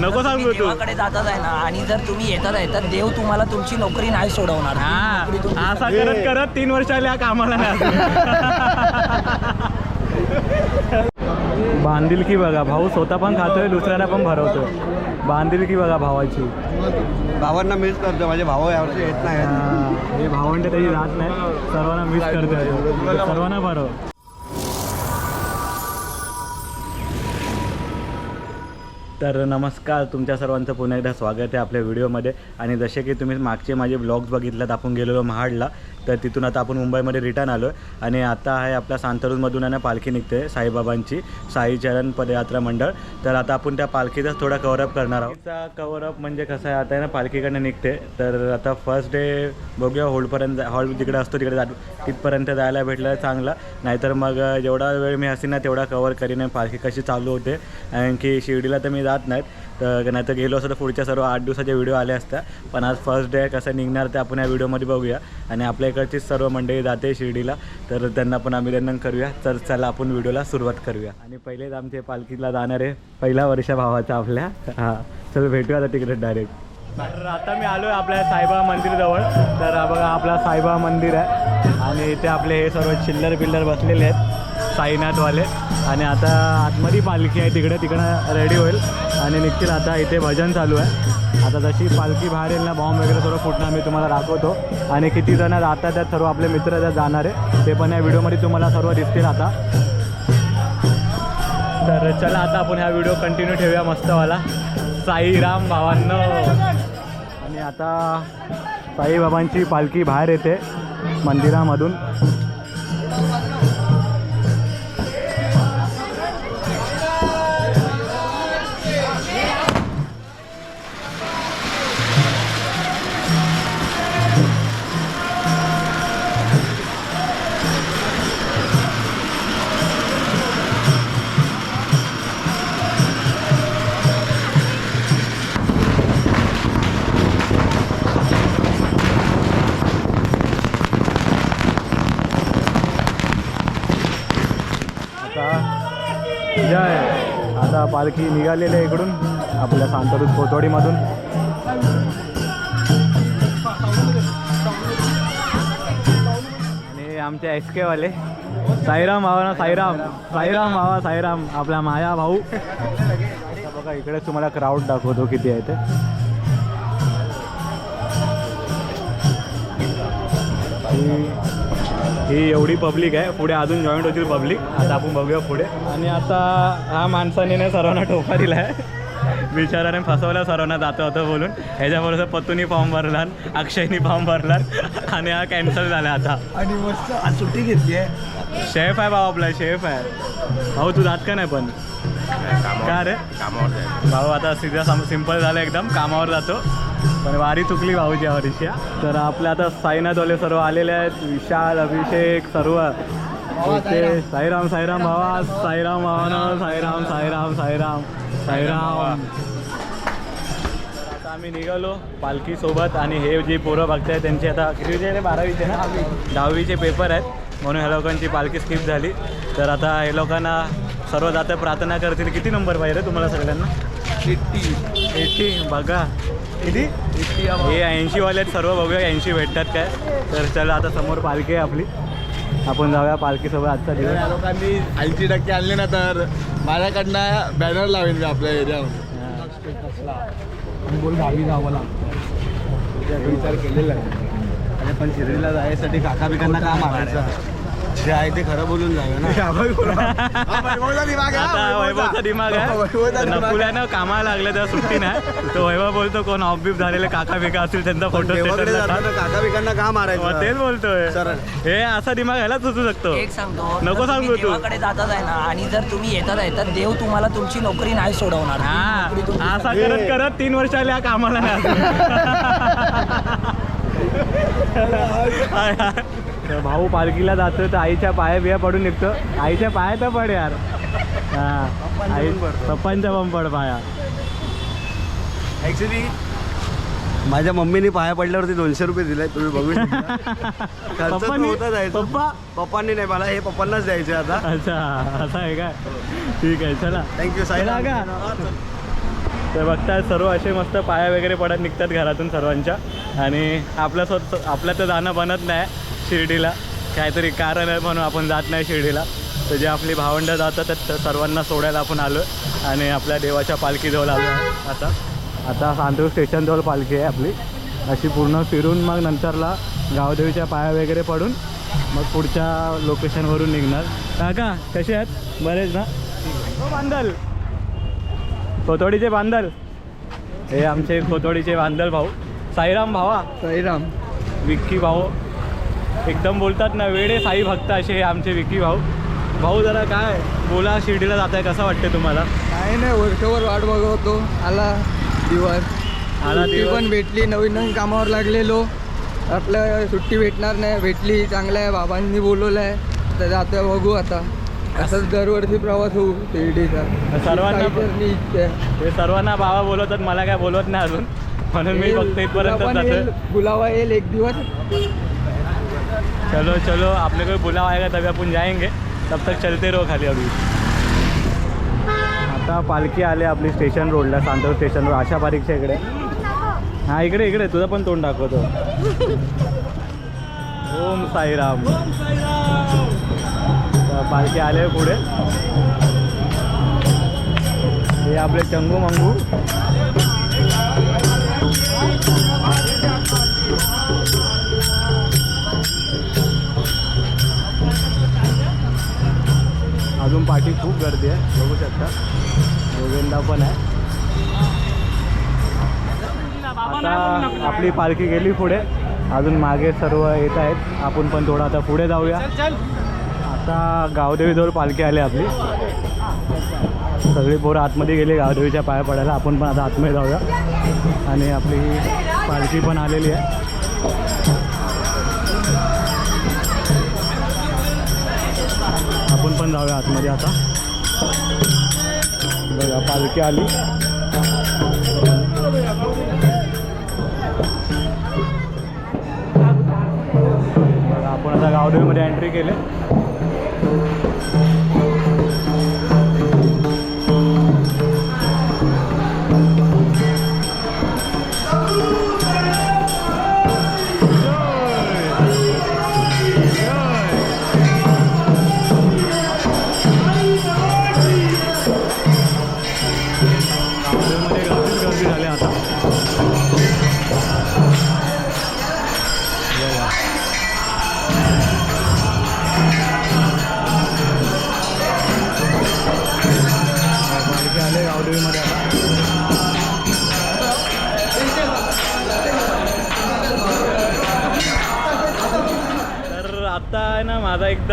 नको सांगू तू. देवाकडे जातात आहे ना आणि जर तुम्ही येतात आहे तर देव तुम्हाला तुमची नोकरी नाही सोडवणार. हा. नोकरी तुमची असा करत करत तीन वर्ष आले या कामाला नाही बांधिलकी बघा भाऊ स्वतः पण खातोय दुसऱ्याला पण भरवतोय. बांधिलकी बघा भावाची. भावांना मिस करतो माझे भाऊ यावर्षी येत नाही हे भावंड तरी राहत नाही. सर्वांना मिस करतो सर्वांना बरं. तर नमस्कार तुमच्या सर्वांचं पुन्हा एकदा स्वागत आहे आपल्या व्हिडिओमध्ये. आणि जसे की तुम्ही मागचे माझे ब्लॉग्स बघितलात आपण गेलेलो महाडला. तर तिथून आता आपण मुंबईमध्ये रिटर्न आलो आहे आणि आता आहे आपल्या सांतरूजमधून आहे ना पालखी निघते साईबाबांची. साईचरण पदयात्रा मंडळ. तर आता आपण त्या पालखीचाच थोडा कवरअप करणार आहोत. त्या कवरअप म्हणजे कसं आहे आता आहे ना पालखीकडनं निघते. तर आता फर्स्ट डे बघूया होल्डपर्यंत हॉल जिकडे असतो तिकडे जा तिथपर्यंत जायला भेटलं चांगलं. नाहीतर मग जेवढा वेळ मी असेल ना तेवढा कवर करीन. पालखी कशी चालू होते. कारण की शिर्डीला तर मी जात नाहीत. तर नाही तर गेलो असं तर पुढच्या सर्व आठ दिवसाचे व्हिडिओ आले असत्या पण आज फर्स्ट डे कसं निघणार ते आपण या व्हिडिओमध्ये बघूया. आणि आपल्या इकडचीच सर्व मंडळी जाते शिर्डीला. तर त्यांना पण अभिनंदन करूया. तर चला आपण व्हिडिओला सुरुवात करूया. आणि पहिलेच आमचे पालखीला जाणारे पहिल्या पहिला भावाचा आपल्या. हां. चल भेटूया आता तिकडे डायरेक्ट तर आता मी आलो आहे आपल्या साईबाबा मंदिरजवळ तर बघा आपला साईबाबा मंदिर आहे. आणि इथे आपले हे सर्व चिल्लर बिल्लर बसलेले आहेत. साईनाथवाले. आणि आता आतमध्ये पालखी आहे. तिकडे तिकडं रेडी होईल. आणि निघतील आता इथे भजन चालू आहे. आता जशी पालखी बाहेर येईल ना बॉम्ब वगैरे सर्व फुटणं मी तुम्हाला दाखवतो. आणि किती जण जातात त्यात सर्व आपले मित्र त्यात जाणार आहे. ते पण या व्हिडिओमध्ये तुम्हाला सर्व दिसतील आता. तर चला आता आपण हा व्हिडिओ कंटिन्यू ठेवूया मस्तवाला. साईराम भावांनो. आणि आता साईबाबांची पालखी बाहेर येते मंदिरामधून. जय आता पालखी निघालेली आहे इकडून. आपल्या सांतरूज कोथवाडीमधून आणि आमचे एस केवाले साईराम भावा ना साईराम. साईराम भावा साईराम. आपला माया भाऊ. बघा इकडे तुम्हाला क्राऊड दाखवतो किती आहे ते. ही- ही एवढी पब्लिक आहे. पुढे अजून जॉईंट होतील पब्लिक आता आपण बघूया पुढे. आणि आता हा माणसाने ना सर्वांना टोपा दिला आहे. बिचाराने फसवला सर्वांना जातं होतं बोलून. ह्याच्याबरोबर पत्तूनी फॉर्म भरला अक्षयनी फॉर्म भरला आणि हा कॅन्सल झाला आता. आणि मस्त आज सुट्टी घेतली आहे. शेफ आहे भाऊ आपला शेफ आहे. भाऊ तू जात का नाही पण? का रे? भाऊ आता सीधा सिंपल झालं एकदम कामावर जातो. पण वारी चुकली भाऊची यावर्षी तर आपल्या आता साईनाथवाले सर्व आलेले आहेत. विशाल अभिषेक सर्व. ते साईराम साईराम भावा साईराम भावानं साईराम साईराम साईराम साईराम. आता आम्ही निघालो पालखी सोबत आणि हे जे पोरं बघताय त्यांचे आता कितीचे बारावीचे ना? दहावीचे पेपर आहेत. म्हणून ह्या लोकांची पालखी स्किप झाली. तर आता हे लोकांना सर्व जाता प्रार्थना करतील. किती नंबर पाहिजे रे तुम्हाला सगळ्यांना? एट्टी बघा. किती? हे ऐंशीवाले आहेत सर्व बघूया ऐंशी भेटतात काय. तर चला आता समोर पालखी आहे आपली. आपण जाऊया पालखीसोबत आजचा दिवस. या लोकांनी ऐंशी टक्के आणले ना तर माझ्याकडनं बॅनर लावेल मी आपल्या एरियावर बोल गावी जावं विचार केलेला आहे. आणि पण शिर्डीला जायसाठी काका बिकांना का मारायचं? जे आहे ते खरं बोलून जावं ना. आता वैभवचा. दिमाग आहे. नकुल्यानं कामाला लागलं तेव्हा सुट्टी नाही. तो वैभव बोलतो कोण ऑफ बीफ झालेले काका बिका असतील त्यांचा फोटो काका बिकांना का मारायचं? तेच बोलतोय. हे असा दिमाग ह्याला सुचू शकतो एक सांगतो नको सांगू तू. जातात आहे ना आणि जर तुम्ही येतात आहे तर देव तुम्हाला तुमची नोकरी नाही सोडवणार. हा असा करत करत तीन वर्ष आले या कामाला नाही तर भाऊ पालखीला जातो तर आईच्या पाया बिया पडून निघतो. आईच्या पाया तर पड यार. हा. आई पप्पांच्या पण पड पाया. ऍक्च्युली माझ्या मम्मीने पाया पडल्यावरती दोनशे रुपये दिले तुम्ही बघू शकता. पप्पा पप्पांनी नाही मला हे पप्पांनाच द्यायचे आता. अच्छा असं आहे काय ठीक आहे चला. थँक्यू चला का? तर बघताय सर्व असे मस्त पाया वगैरे पडत निघतात घरातून सर्वांच्या. आणि आपल्या स्वतः आपल्या तर जाणं बनत नाही. शिर्डीला. काहीतरी कारण आहे म्हणून आपण जात नाही शिर्डीला. तर जे आपली भावंड जातात तर सर्वांना सोडायला आपण आलो आणि आपल्या देवाच्या पालखीजवळ आलो आहे आता. आता सांतूर स्टेशनजवळ पालखी आहे आपली. अशी पूर्ण फिरून मग नंतरला गावदेवीच्या पाया वगैरे पडून मग पुढच्या लोकेशनवरून निघणार. काका कसे आहेत? बरेच ना? हो बांदल खोतोडीचे बांदल हे आमचे खोतोडीचे बांदल भाऊ. साईराम भावा. साईराम. विक्की भाऊ. एकदम बोलतात ना वेडे साई भक्त असे हे आमचे विक्की भाऊ. भाऊ जरा काय? बोला शिर्डीला जात आहे कसं वाटते तुम्हाला? काय नाही वर्षभर वाट बघवतो आला दिवस. आला दिवस. पण भेटली नवीन नवीन कामावर लागलेलो. आपल्या सुट्टी भेटणार नाही भेटली चांगलं आहे बाबांनी बोलवलं आहे. तर जातो बघू आता. असंच दरवर्षी प्रवास होऊ शिर्डीचा. सर्वांना-. ते सर्वांना बाबा बोलवतात मला काय बोलवत नाही अजून. म्हणून मी फक्त इथपर्यंत बुलावा येईल एक दिवस. चलो चलो आपने कोई बुला आएगा तभी अपन जाएंगे। तब तक चलते रहो खाली अभी। आता पालखी आले आपली स्टेशन रोडला सांतोर स्टेशन रोड आशा बारीकच्या इकडे. हा इकडे इकडे तुझं पण तोंड दाखवतो. ओम साईराम. पालखी आले पुढे. हे आपले चंगू मंगू. अजून पाठी खूप गर्दी आहे बघू शकता. गोविंदा पण आहे. आता आपली पालखी गेली पुढे. अजून मागे सर्व येत आहेत. आपण पण थोडं आता पुढे जाऊया. आता गावदेवीजवळ पालखी आली आपली. सगळी पोरं आतमध्ये गेली गावदेवीच्या पाया पडायला. आपण पण आता आतमध्ये जाऊया. आणि आपली पालखी पण आलेली आहे. आपण पण जाऊया आतमध्ये आता. बघा पालखी आली. बघा आपण आता गावदेवीमध्ये एंट्री केले.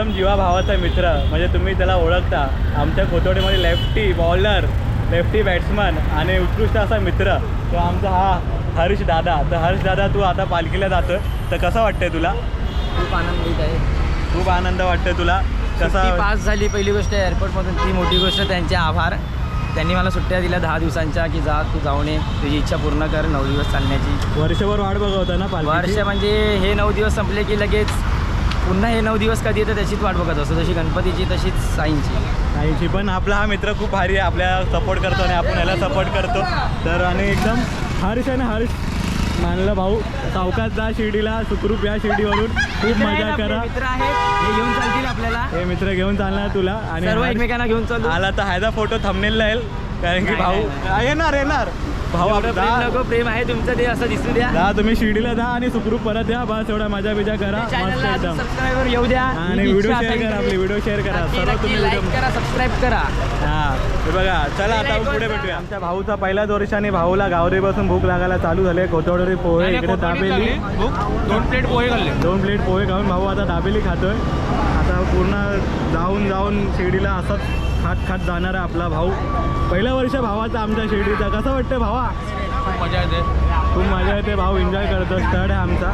एकदम जीवा भावाचा मित्र. म्हणजे तुम्ही त्याला ओळखता. आमच्या कोथोडीमध्ये लेफ्टी बॉलर लेफ्टी बॅट्समन आणि उत्कृष्ट असा मित्र. तो आमचा हा हर्ष दादा. तर हर्ष दादा तू आता पालखीला जातो तर कसं वाटतंय तुला? खूप आनंदित आहे. खूप आनंद वाटतोय तुला. सुट्टी कसा पास झाली पहिली गोष्ट एअरपोर्टमधून ती मोठी गोष्ट त्यांचे आभार. त्यांनी मला सुट्ट्या दिल्या दहा दिवसांच्या की जा तू जाऊन ये. तुझी इच्छा पूर्ण कर नऊ दिवस चालण्याची. वर्षभर वाट बघवता ना वर्ष म्हणजे हे नऊ दिवस संपले की लगेच पुन्हा हे नऊ दिवस कधी येतं त्याचीच वाट बघत असतो. जशी गणपतीची तशीच साईंची. काहीची पण आपला हा मित्र खूप भारी आहे. आपल्या सपोर्ट करतो आणि आपण याला सपोर्ट करतो. तर आणि एकदम हर्ष आहे ना हर्ष मानलं भाऊ सावकाश जा शिर्डीला सुखरूप या शिर्डीवरून. खूप मजा करा. मित्र आहेत. हे घेऊन चालतील आपल्याला. हे मित्र घेऊन चालणार तुला. आणि सर्व एकमेकांना घेऊन चालू. आला तर हायदा फोटो थंबनेलला येईल. कारण की भाऊ येणार येणार. भाऊ आपला प्रेम आहे तुमचं ते असं दिसू द्या. जा तुम्ही शिर्डीला जा आणि सुखरूप परत या. बस एवढा मजा बिजा करा. सबस्क्राईबर येऊ द्या. आणि व्हिडिओ शेअर करा आपले व्हिडिओ शेअर करा. सर्व तुम्ही करा सबस्क्राईब करा. हा. हे बघा चला आता पुढे भेटूया. आमच्या भाऊचा पहिल्याच वर्षाने भाऊला गावरे बसून भूक लागायला चालू झाले कोथवडरी पोहे इकडे दाबेली. दोन प्लेट पोहे खाल्ले. दोन प्लेट पोहे खाऊन भाऊ आता दाबेली खातोय. आता पूर्ण जाऊन जाऊन शिर्डीला असंच खात खात जाणार आहे आपला भाऊ. पहिलं वर्ष भावाचा आमच्या शिर्डीचा. कसं वाटतं भावा? खूप मजा येते. खूप मजा येते भाऊ. एन्जॉय करतो. स्टड आहे आमचा.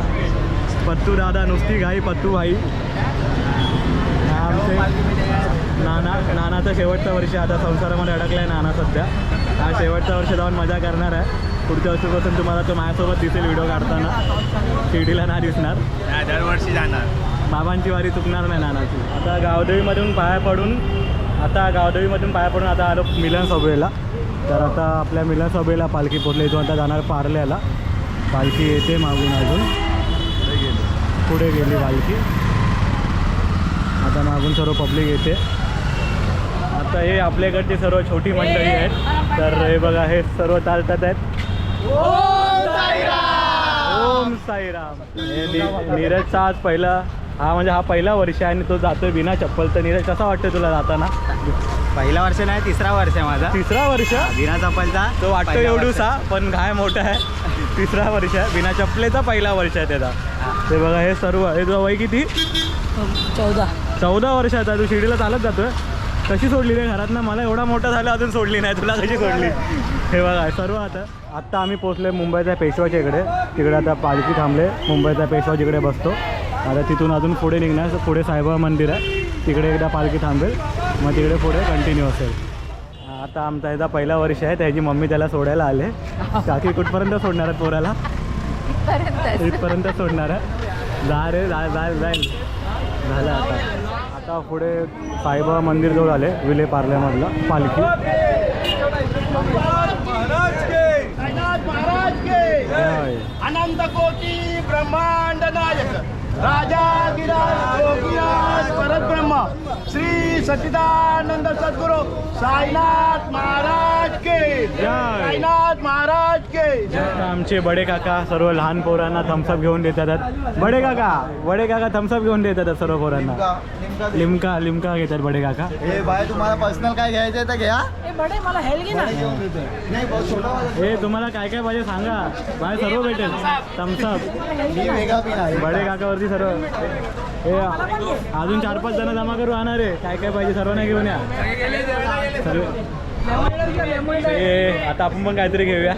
पत्तू दादा नुसती घाई पत्तू भाई. आमचे नाना नानाचं शेवटचं वर्ष आता संसारामध्ये अडकला आहे नाना सध्या. हा शेवटचा वर्ष जाऊन मजा करणार आहे. पुढच्या वर्षीपासून तुम्हाला तो माझ्यासोबत दिसेल व्हिडिओ काढताना. शिर्डीला ना दिसणार. दरवर्षी जाणार. बाबांची वारी चुकणार नाही नानाची. आता गावदेवीमधून पाया पडून आता गावदेवीमधून पाया पडून आता आलो मिलन सभेला तर आता आपल्या मिलन सभेला पालखी पोचली इथून आता जाणार पार्ल्याला. पालखी येते मागून अजून. पुढे गेली पालखी. आता मागून सर्व पब्लिक येते. आता हे आपल्याकडची सर्व छोटी मंडळी आहेत. तर हे बघा हे सर्व चालतात आहेत. ओम साईराम! हे नीरजचा आज पहिला हा म्हणजे हा पहिला वर्ष आहे आणि तो जातोय बिना चप्पल. तर नीरज कसा वाटतं तुला जाताना? पहिला वर्ष नाही तिसरा वर्ष आहे माझा. तिसरा वर्ष? बिना चप्पलचा तो वाटतो एवढूसा पण घाय मोठा आहे. तिसरा वर्ष आहे. बिना चप्पलेचा पहिला वर्ष आहे त्याचा. ते बघा हे सर्व हे तुझं वय किती? चौदा. चौदा वर्षाचा तू शिर्डीला चालत जातोय. कशी सोडली रे घरात? ना मला एवढा मोठा झाला अजून सोडली नाही. तुला कशी सोडली? हे बघा सर्व आता आत्ता आम्ही पोचलोय मुंबईच्या पेशवाच्या इकडे. तिकडे आता पालखी थांबले. मुंबईचा पेशवा जिकडे बसतो. आता तिथून अजून पुढे निघणार पुढे साईबाबा मंदिर आहे. तिकडे एकदा पालखी थांबेल. मग तिकडे पुढे कंटिन्यू असेल. आता आमचा एकदा पहिला वर्ष आहे त्याची मम्मी त्याला सोडायला आले. काकी कुठपर्यंत सोडणार आहे पोराला? इथपर्यंत सोडणार आहे. जा रे जा जाईल झालं आता. आता पुढे साईबाबा मंदिर जवळ आले विले पार्ल्यामधला पालखी. होय. अनंत कोटी ब्रह्मांड नायक राजा गिराज परत ब्रह्म श्री सच्चिदानंद सद्गुरु साईनाथ महाराज के जय. साईनाथ महाराज के आमचे बडे काका सर्व लहान पोरांना थम्सअप घेऊन देतात. बडे काका बडे काका थम्सअप घेऊन देतात सर्व पोरांना. लिमका लिमका घेतात बडे काका. हे बाय तुम्हाला पर्सनल काय घ्यायचं तर घ्या. ए बडे मला हेल घे ना नाही. हे तुम्हाला काय काय पाहिजे सांगा. बाहेर सर्व भेटेल. थम्सअप बडे काकावरती सर्व. हे अजून चार पाच जण जमा करू आणणार आहे काय काय पाहिजे सर्वांना घेऊन या. हे आता आपण पण काहीतरी घेऊया.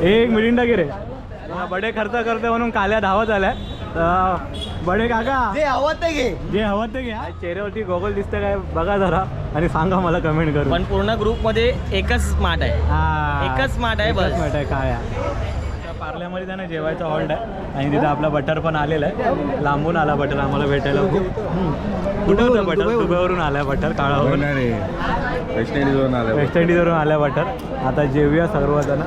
हे एक मिरिंडा घे रे. हा, बडे खर्च करते म्हणून काल्या धावत आलाय. बडे काका. जे हवं ते घे. जे हवं ते घ्या चेहऱ्यावरती गोगल दिसतं काय? बघा जरा आणि सांगा मला कमेंट करून. पण पूर्ण ग्रुपमध्ये एकच स्मार्ट आहे. हा. एकच स्मार्ट आहे बस. स्मार्ट आहे काय पार्ल्यामध्ये त्यांना जेवायचा हॉल्ट आहे. आणि तिथे आपला बटर पण आलेला आहे. लांबून आला बटर आम्हाला भेटायला खूप. कुठं होतं बटर दुबईवरून. आलाय बटर काळावरून. वेस्ट इंडिजवरून आलं वेस्ट इंडिजवरून आलाय बटर आता जेवूया सर्वजण.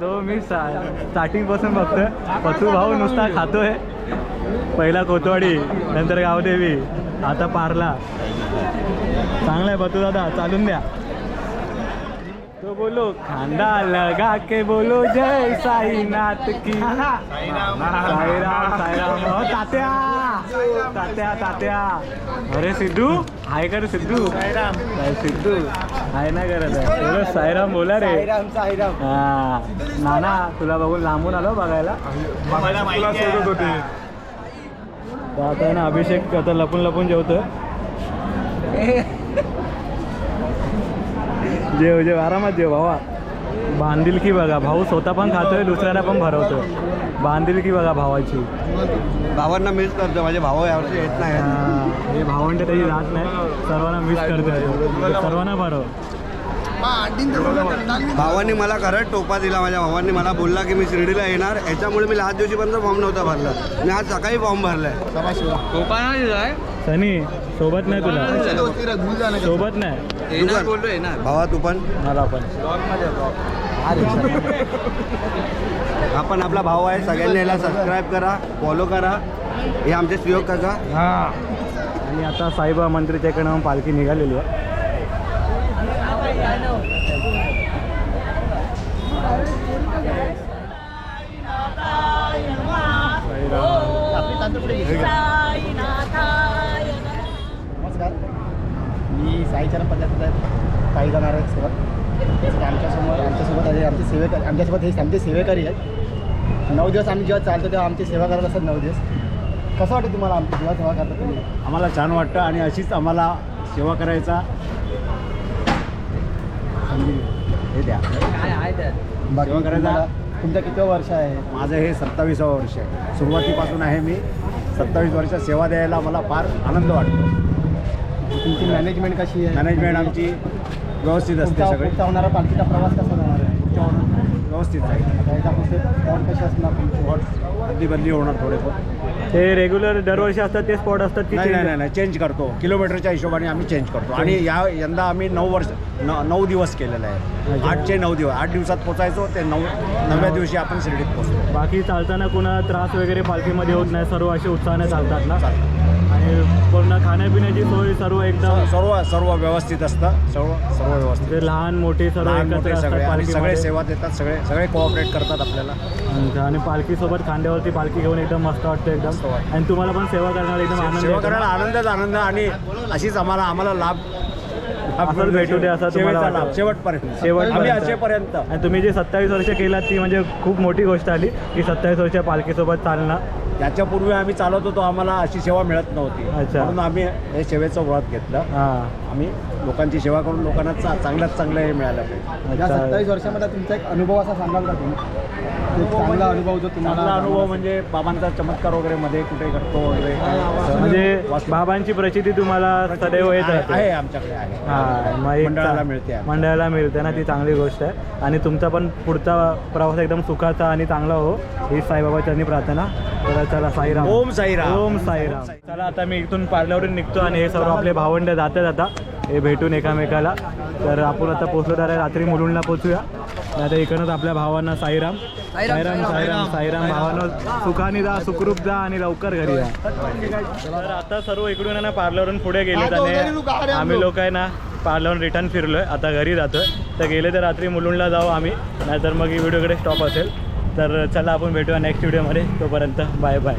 जो मी स्टार्टिंगपासून बघतोय. पतू भाऊ नुसता खातोय. पहिला कोतवाडी नंतर गावदेवी आता पार्ला. चांगला आहे पतू दादा. चालून द्या. बोलो खांदा लगा के बोलो जय साईनाथ की। साईराम साईराम. हो, तात्या. तात्या तात्या. अरे सिद्धू. हाय कर सिद्धू. साईराम. सिद्धू. हाय ना करत आहे. एवढं साईराम बोला रे. साईराम साईराम. हा. नाना तुला बघून लांबून आलो बघायला. सोडत होते. तर आता आहे ना अभिषेक आता लपून लपून जेवतोय जेव जेव आरामात जेव भावा. बांधिलकी बघा भाऊ स्वतः पण खातोय दुसऱ्याला पण भरवतोय. बांधिलकी बघा भावाची. भावांना मिस करतो माझे भाऊ यावर्षी येत नाही हा, हे भावंड त्याची राहत नाही सर्वांना मिस करतोय सर्वांना भरव. भावांनी मला खरंच टोपा दिला माझ्या भावांनी मला बोलला की मी शिर्डीला येणार. याच्यामुळे मी लास्ट दिवशीपर्यंत फॉर्म नव्हता भरला. मी आज सकाळी फॉर्म भरलाय. सनी सोबत नाही तुला. सोबत नाही. भावा तू पण? मला पण. आपण आपला भाऊ आहे सगळ्यांनी याला सबस्क्राईब करा फॉलो करा. हे आमचे सुयोग काका. आणि आता मंदिराच्या इकडे पालखी निघालेली आहे नमस्कार मी साईचरण पद्धतीचा काही जाणार आहे सेवक आमच्यासमोर आमच्यासोबत आहे आमचे सेवेक आमच्यासोबत हे आमचे सेवेकरी आहेत. नऊ दिवस आम्ही जेव्हा चालतो तेव्हा आमची सेवा करत असतात नऊ दिवस. कसं वाटतं तुम्हाला आमची जेव्हा सेवा करता तुम्ही? आम्हाला छान वाटतं आणि अशीच आम्हाला सेवा करायचा हे द्या. सेवा करायचा? तुमचं किती वर्ष आहे? माझं हे सत्तावीसावं वर्ष आहे. सुरुवातीपासून आहे मी. सत्तावीस वर्ष सेवा द्यायला मला फार आनंद वाटतो. तुमची मॅनेजमेंट कशी आहे? मॅनेजमेंट आमची व्यवस्थित असते सगळी. होणारा पालखीचा प्रवास कसा जाणार आहे? व्यवस्थित जाईल बदली होणार थोडेफार ते रेग्युलर दरवर्षी असतात ते स्पॉट असतात की नाही नाही नाही चेंज करतो. किलोमीटरच्या हिशोबाने आम्ही चेंज करतो. आणि या यंदा आम्ही नऊ वर्ष न नऊ दिवस केलेलं आहे. आठचे नऊ दिवस आठ दिवसात पोचायचो ते नऊ नवव्या दिवशी आपण शिर्डीत पोचतो बाकी चालताना कुणा त्रास वगैरे पालखीमध्ये होत नाही सर्व असे उत्साहाने चालतात ना? आणि पूर्ण खाण्यापिण्याची सोय सर्व एकदम सर्व सर्व व्यवस्थित असतं. सर्व सर्व व्यवस्थित. ते लहान मोठे सर्व लहान एकत्र मोठे सगळे. आणि सगळे पालखीमध्ये सेवा देतात सगळे सगळे कोऑपरेट करतात आपल्याला. आणि पालखीसोबत खांद्यावरती पालखी घेऊन एकदम मस्त वाटतं एकदम. वाटतं. आणि तुम्हाला पण सेवा करण्याला एकदम आनंद सेवा येतो. करायला आनंदच आनंद. आणि अशीच आम्हाला आम्हाला लाभ असंच भेटू दे असं तुम्हाला शेवटचा लाभ वाटतं. शेवटपर्यंत शेवटपर्यंत. आम्ही असेपर्यंत आणि तुम्ही जे सत्तावीस वर्ष केलात ती म्हणजे खूप मोठी गोष्ट आली की सत्तावीस वर्ष पालखीसोबत चालणं त्याच्यापूर्वी आम्ही चालत होतो आम्हाला अशी सेवा मिळत नव्हती अच्छा. म्हणून आम्ही हे सेवेचं व्रत घेतलं हां आम्ही लोकांची सेवा करून लोकांना चा- चांगल्यात चांगलं हे मिळालं पाहिजे. या. सत्तावीस वर्षामध्ये तुमचा एक अनुभव असा सांगाल का तुम्ही? एक चांगला अनुभव जो तुम्हाला अनुभव म्हणजे बाबांचा चमत्कार वगैरे मध्ये कुठे घडतो वगैरे. म्हणजे बाबांची प्रचिती तुम्हाला सदैव येत आहे आमच्याकडे आहे. हा मग एक मंडळाला मिळते. मंडळाला मिळते ना ती चांगली गोष्ट आहे. आणि तुमचा पण पुढचा प्रवास एकदम सुखाचा आणि चांगला हो. ही साईबाबाच्यांनी प्रार्थना. तर चला साईराम. ओम साईराम. ओम साईराम. चला आता मी इथून पार्ल्यावरून निघतो आणि हे सर्व आपले भावंड जाता जाता हे भेटून एकामेकाला. तर आपण आता पोचलो तर रात्री मुलुंडला पोचूया तर इकडनंच आपल्या भावांना साईराम. साईराम साईराम साईराम. भावांना. सुखाने जा सुखरूप जा आणि लवकर घरी या. तर आता सर्व इकडून आहे ना पार्लरवरून पुढे गेलेत आणि आम्ही लोक आहे ना पार्लरवरून रिटर्न फिरलोय. आता घरी जातोय. तर गेले तर रात्री मुलुंडला जाऊ आम्ही. नाहीतर मग ही व्हिडिओकडे स्टॉप असेल. तर चला आपण भेटूया नेक्स्ट व्हिडिओमध्ये तोपर्यंत बाय बाय